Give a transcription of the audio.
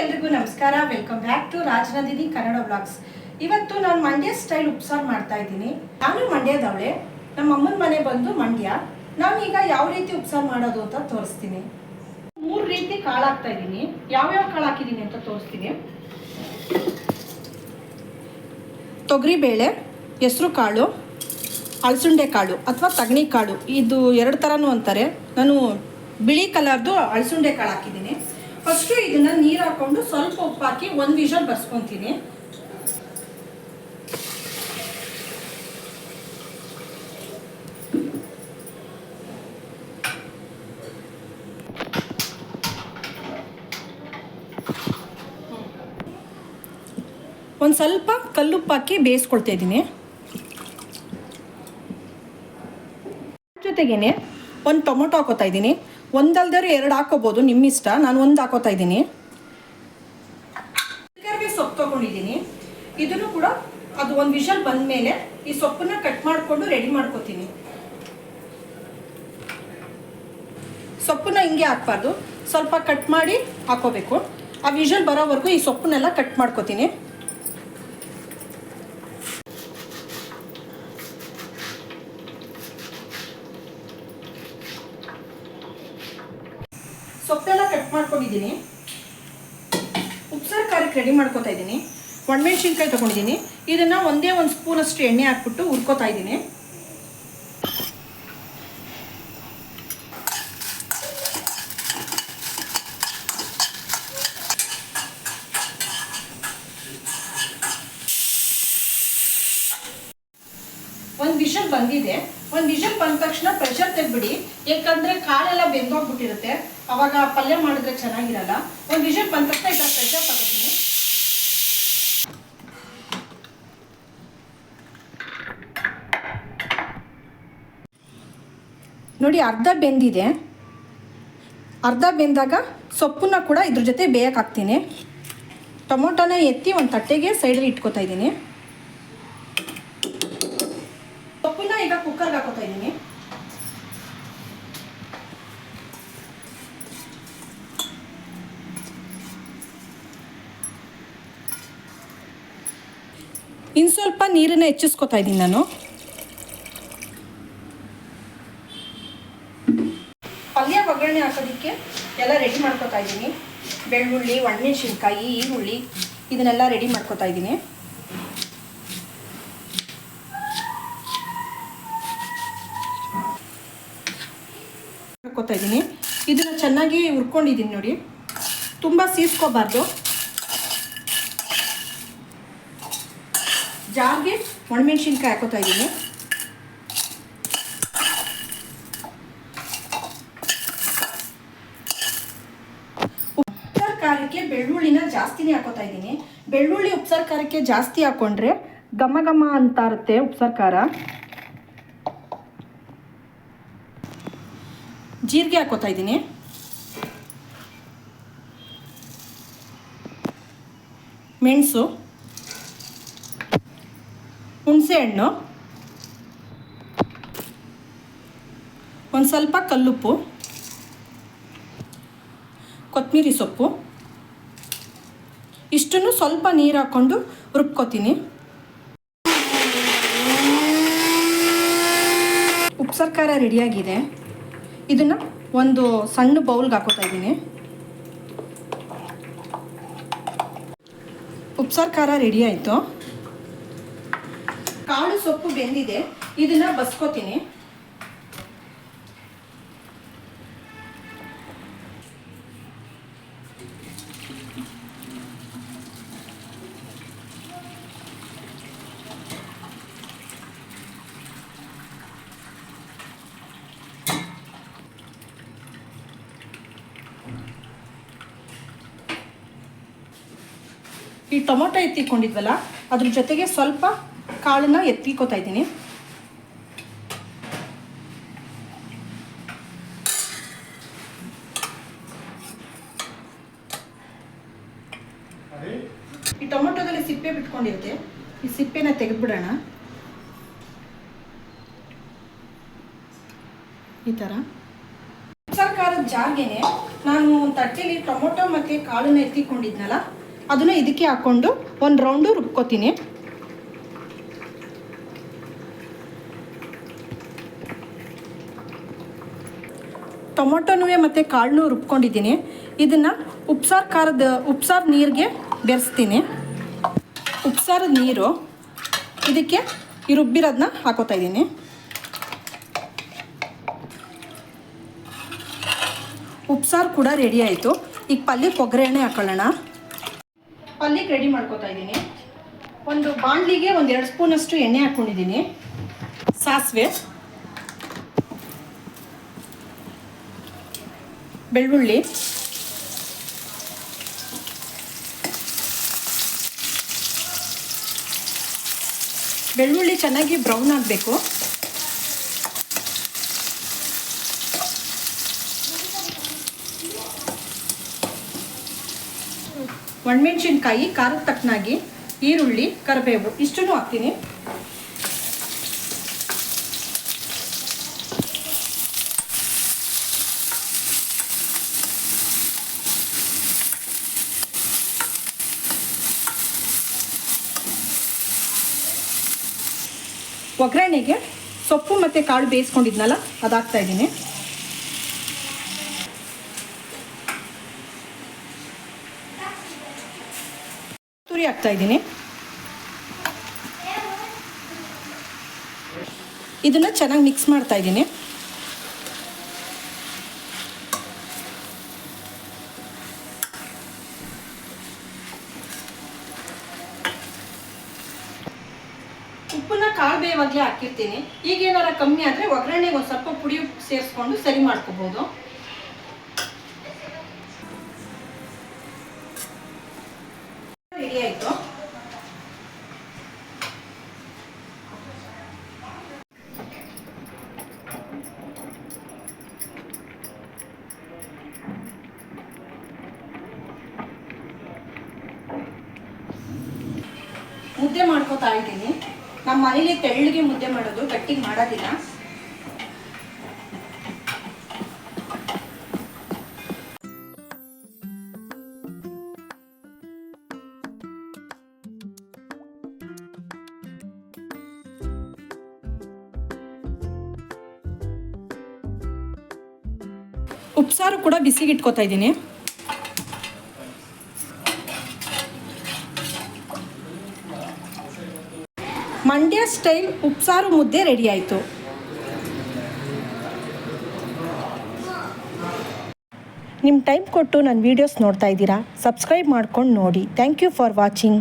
ಎಲ್ರಿಗೂ ನಮಸ್ಕಾರ. Welcome back to Rajanandini Kannada blogs ಇವತ್ತು ನಾನು ಮಂಡ್ಯ ಸ್ಟೈಲ್ ಉಪ್ಸಾರು ಮಾಡ್ತಾ ಇದ್ದೀನಿ. ನಾನು ಮಂಡ್ಯದವಳೆ. ನಮ್ಮ ಅಮ್ಮನ ಮನೆ ಬಂದು ಮಂಡ್ಯ. ನಾನು ಈಗ ಯಾವ ರೀತಿ ಉಪ್ಸಾರು ಮಾಡೋದು ಅಂತ ತೋರಿಸ್ತೀನಿ. ಮೂರು ರೀತಿ ಕಾಳು ಹಾಕ್ತಾ ಇದ್ದೀನಿ. ಯಾವ್ಯಾವ ಕಾಳು ಹಾಕಿದ್ದೀನಿ ಅಂತ ತೋರಿಸ್ತೀನಿ. ತೊಗರಿಬೇಳೆ ಹೆಸರು ಕಾಳು, ಅಳಸುಂಡೆ ಕಾಳು ಅಥವಾ ತಗಣಿ ಕಾಳು. ಇದು ಎರಡು ಥರನೂ ಅಂತಾರೆ. ನಾನು ಬಿಳಿ ಕಲರ್ದು ಅಳಸುಂಡೆ ಕಾಳು ಹಾಕಿದ್ದೀನಿ. ಫಸ್ಟು ಇದನ್ನ ನೀರು ಹಾಕೊಂಡು ಸ್ವಲ್ಪ ಉಪ್ಪು ಹಾಕಿ ಒಂದು ವಿಷಲ್ ಬರ್ಸ್ಕೊತೀನಿ. ಒಂದು ಸ್ವಲ್ಪ ಕಲ್ಲುಪ್ಪು ಹಾಕಿ ಬೇಯಿಸ್ಕೊಳ್ತಾ ಇದ್ದೀನಿ. ಜೊತೆಗೇನೆ ಒಂದು ಟೊಮೊಟೊ ಹಾಕೋತಾ ಇದ್ದೀನಿ. ಒಂದಲ್ದರು ಎರಡು ಹಾಕೋಬೋದು ನಿಮ್ಮ ಇಷ್ಟ ನಾನು ಒಂದು ಹಾಕೋತಾ ಇದ್ದೀನಿ. ಸೊಪ್ಪು ತಗೊಂಡಿದ್ದೀನಿ. ಇದನ್ನು ಕೂಡ ಅದು ಒಂದು ವಿಷಲ್ ಬಂದ ಮೇಲೆ ಈ ಸೊಪ್ಪನ್ನ ಕಟ್ ಮಾಡಿಕೊಂಡು ರೆಡಿ ಮಾಡ್ಕೋತೀನಿ. ಸೊಪ್ಪನ್ನ ಹಿಂಗೆ ಹಾಕ್ಬಾರ್ದು. ಸ್ವಲ್ಪ ಕಟ್ ಮಾಡಿ ಹಾಕೋಬೇಕು. ಆ ವಿಷಲ್ ಬರೋವರೆಗೂ ಈ ಸೊಪ್ಪನ್ನೆಲ್ಲ ಕಟ್ ಮಾಡ್ಕೋತೀನಿ. ಉಪ್ಸಾರು ರೆಡಿ ಮಾಡ್ಕೊತಾ ಇದ್ದೀನಿ. ಒಣಮೆಣ್ಸಿನ್ಕಾಯಿ ತೊಗೊಂಡಿದ್ದೀನಿ. ಇದನ್ನು ಒಂದೇ ಒಂದು ಸ್ಪೂನಷ್ಟು ಎಣ್ಣೆ ಹಾಕ್ಬಿಟ್ಟು ಹುರ್ಕೋತಾ ಇದ್ದೀನಿ. ಒಂದು ವಿಷಲ್ ಬಂದಿದೆ. ಒಂದು ವಿಷಲ್ ಬಂದ ತಕ್ಷಣ ಪ್ರೆಷರ್ ತೆಗ್ಬಿಡಿ ಯಾಕಂದ್ರೆ ಕಾಳೆಲ್ಲ ಬೆಂದೋಗ್ಬಿಟ್ಟಿರುತ್ತೆ. ಅವಾಗ ಪಲ್ಯ ಮಾಡಿದ್ರೆ ಚೆನ್ನಾಗಿರಲ್ಲ. ಒಂದು ವಿಷಯ ಬಂದ ನೋಡಿ, ಅರ್ಧ ಬೆಂದಿದೆ. ಅರ್ಧ ಬೆಂದಾಗ ಸೊಪ್ಪನ್ನ ಕೂಡ ಇದ್ರ ಜೊತೆ ಬೇಯಕ್ಕೆ ಹಾಕ್ತೀನಿ. ಟೊಮೊಟೊನ ಎತ್ತಿ ಒಂದು ತಟ್ಟೆಗೆ ಸೈಡಲ್ಲಿ ಇಟ್ಕೊತಾ ಇದ್ದೀನಿ. ಸೊಪ್ಪನ್ನ ಈಗ ಕುಕ್ಕರ್ಗೆ ಹಾಕೋತಾ ಇದ್ದೀನಿ. ಇನ್ನು ಸ್ವಲ್ಪ ನೀರನ್ನು ಹೆಚ್ಚಿಸ್ಕೊತಾ ಇದ್ದೀನಿ ನಾನು. ಪಲ್ಯ ಒಗ್ಗರಣೆ ಹಾಕೋದಕ್ಕೆ ಎಲ್ಲ ರೆಡಿ ಮಾಡ್ಕೊತಾ ಇದ್ದೀನಿ. ಬೆಳ್ಳುಳ್ಳಿ, ಒಣಮೆಣಸಿನ್ಕಾಯಿ, ಈರುಳ್ಳಿ, ಇದನ್ನೆಲ್ಲ ರೆಡಿ ಮಾಡ್ಕೊತಾ ಇದ್ದೀನಿ. ಹಾಕೋತಾ ಇದ್ದೀನಿ. ಇದನ್ನು ಚೆನ್ನಾಗಿ ಹುರ್ಕೊಂಡಿದ್ದೀನಿ ನೋಡಿ. ತುಂಬ ಸೀಸ್ಕೋಬಾರ್ದು. ಜಾರ್ಗೆ ಒಣಮೆಣ್ಸಿನ್ಕಾಯಿ ಹಾಕೋತಾ ಇದ್ದೀನಿ ಉಪ್ಸರ್ಕಾರಕ್ಕೆ ಖಾರಕ್ಕೆ ಬೆಳ್ಳುಳ್ಳಿನ ಜಾಸ್ತಿನೇ ಹಾಕೋತಾ ಇದ್ದೀನಿ ಬೆಳ್ಳುಳ್ಳಿ ಉಪ್ಸಾರು ಖಾರಕ್ಕೆ ಜಾಸ್ತಿ ಹಾಕೊಂಡ್ರೆ ಘಮ ಘಮ ಅಂತ ಇರುತ್ತೆ ಉಪ್ಸಾರು ಖಾರ. ಜೀರಿಗೆ ಹಾಕೋತಾ ಇದ್ದೀನಿ ಮೆಣಸು. ಹುಣಸೆ ಹಣ್ಣು, ಒಂದು ಸ್ವಲ್ಪ ಕಲ್ಲುಪ್ಪು ಕೊತ್ತಂಬರಿ ಸೊಪ್ಪು. ಇಷ್ಟನ್ನು ಸ್ವಲ್ಪ ನೀರು ಹಾಕ್ಕೊಂಡು ರುಬ್ಕೋತೀನಿ. ಉಪ್ಸಾರು ಖಾರ ರೆಡಿಯಾಗಿದೆ ಇದನ್ನು ಒಂದು ಸಣ್ಣ ಬೌಲ್ಗೆ ಹಾಕೋತಾ ಇದ್ದೀನಿ. ಉಪ್ಸಾರು ಖಾರ ರೆಡಿ ಆಯಿತು. ಕಾಳು ಸೊಪ್ಪು ಬೆಂದಿದೆ ಇದನ್ನ ಬಸ್ಕೋತೀನಿ. ಈ ಟೊಮೊಟೊ ಎತ್ತಿಕೊಂಡಿದ್ವಲ್ಲ ಅದ್ರ ಜೊತೆಗೆ ಸ್ವಲ್ಪ ಕಾಳನ್ನ ಎತ್ತಿಕೋತಾ ಇದ್ದೀನಿ. ಈ ಟೊಮೊಟೊದಲ್ಲಿ ಸಿಪ್ಪೆ ಬಿಟ್ಕೊಂಡಿರುತ್ತೆ. ಈ ಸಿಪ್ಪೆನ ತೆಗೆದ್ಬಿಡೋಣ. ಈ ಥರ. ಸರ್ಕಾರದ ಜಾರ್ಗೆನೆ ನಾನು ಒಂದು ತಟ್ಟೆಲಿ ಟೊಮೊಟೊ ಮತ್ತೆ ಕಾಳನ್ನ ಎತ್ತಿಕೊಂಡಿದ್ನಲ್ಲ ಅದನ್ನ ಇದಕ್ಕೆ ಹಾಕೊಂಡು ಒಂದು ರೌಂಡು ರುಬ್ಕೋತೀನಿ. ಟೊಮೊಟೊನೂ ಮತ್ತು ಕಾಳನ್ನೂ ರುಬ್ಕೊಂಡಿದ್ದೀನಿ. ಇದನ್ನು ಉಪ್ಸಾರು ಖಾರದ, ಉಪ್ಸಾರು ನೀರಿಗೆ ಬೆರೆಸ್ತೀನಿ. ಉಪ್ಸಾರದ ನೀರು ಇದಕ್ಕೆ ಈ ರುಬ್ಬಿರೋದನ್ನ ಹಾಕೋತಾ ಇದ್ದೀನಿ. ಉಪ್ಸಾರು ಕೂಡ ರೆಡಿ ಆಯಿತು. ಈಗ ಪಲ್ಯಕ್ಕೆ ಒಗ್ಗರಣೆ ಹಾಕೊಳ್ಳೋಣ. ಪಲ್ಯಕ್ಕೆ ರೆಡಿ ಮಾಡ್ಕೋತಾ ಇದ್ದೀನಿ. ಒಂದು ಬಾಣಲಿಗೆ ಒಂದು ಎರಡು ಸ್ಪೂನಷ್ಟು ಎಣ್ಣೆ ಹಾಕ್ಕೊಂಡಿದ್ದೀನಿ ಸಾಸಿವೆ. ಬೆಳ್ಳುಳ್ಳಿ. ಬೆಳ್ಳುಳ್ಳಿ ಚೆನ್ನಾಗಿ ಬ್ರೌನ್ ಆಗಬೇಕು. ಒಣಮೆಣಸಿನ್ಕಾಯಿ ಖಾರದ ತಕ್ಕನಾಗಿ ಈರುಳ್ಳಿ ಕರಿಬೇವು ಇಷ್ಟನ್ನು ಹಾಕ್ತೀನಿ. ಒಗ್ಗರಣೆಗೆ ಸೊಪ್ಪು ಮತ್ತು ಕಾಳು ಬೇಯಿಸ್ಕೊಂಡಿದ್ನಲ್ಲ, ಅದಾಗ್ತಾ ಇದ್ದೀನಿ. ತುರಿ ಹಾಕ್ತಾ ಇದ್ದೀನಿ. ಇದನ್ನು ಚೆನ್ನಾಗಿ ಮಿಕ್ಸ್ ಮಾಡ್ತಾ ಇದ್ದೀನಿ. ಕಾಳು ಹಾಕಿರ್ತೀನಿ. ಈಗ ಏನಾರ ಕಮ್ಮಿ ಆದರೆ ಒಗ್ಗರಣೆಗೆ ಒಂದು ಸ್ವಲ್ಪ ಪುಡಿ ಸೇರಿಸ್ಕೊಂಡು ಸರಿ ಮಾಡ್ಕೋಬೋದು. ರೆಡಿ ಆಯಿತು. ಮುದ್ದೆ ಮಾಡ್ಕೋತಾ ಇದ್ದೀನಿ. ನಮ್ಮ ಮನೇಲಿ ತೆಳ್ಳಗೆ ಮುದ್ದೆ ಮಾಡೋದು ಗಟ್ಟಿಗೆ ಮಾಡೋದಿಲ್ಲ. ಉಪ್ಸಾರು ಕೂಡ ಬಿಸಿಗೆ ಇಟ್ಕೋತಾ ಇದ್ದೀನಿ. ಮಂಡ್ಯ ಸ್ಟೈಲ್ ಉಪ್ಸಾರು ಮುದ್ದೆ ರೆಡಿ ಆಯಿತು ನಿಮ್ಮ ಟೈಮ್ ಕೊಟ್ಟು ನನ್ನ ವೀಡಿಯೋಸ್ ನೋಡ್ತಾ ಇದ್ದೀರಾ? ಸಬ್ಸ್ಕ್ರೈಬ್ ಮಾಡ್ಕೊಂಡು ನೋಡಿ. Thank you for watching